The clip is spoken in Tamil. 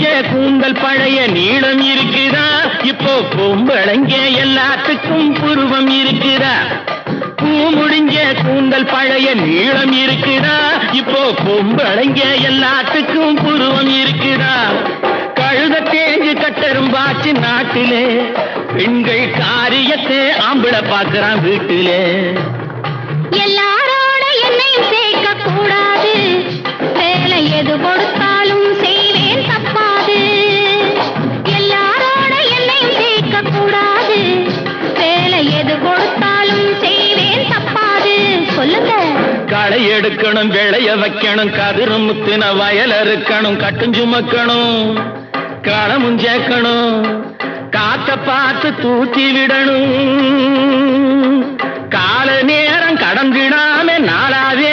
முடிஞ்ச கூந்தல் பழைய நீளம் இருக்குதா? இப்போ பொம்பளைங்க எல்லாத்துக்கும் புருவம் இருக்குதா? பூ முடிஞ்ச கூந்தல் பழைய நீளம் இருக்குதா? இப்போ பொம்பளைங்க எல்லாத்துக்கும் புருவம் இருக்குதா? கழுத தேஞ்சு கட்டரும் பாச்சு நாட்டிலே பெண்கள் காரியத்தை ஆம்பளை பார்க்கறான் வீட்டிலே. எது கொடுத்தாலும் செய்வேன் தப்பாது. சொல்லுங்க. களை எடுக்கணும் விளைய வைக்கணும் கதிர முத்தின வயல் அறுக்கணும் கட்டும் சுமக்கணும் களமும் சேர்க்கணும் காத்த பார்த்து தூத்தி விடணும். கால நேரம் கடந்திடாம நாளாவே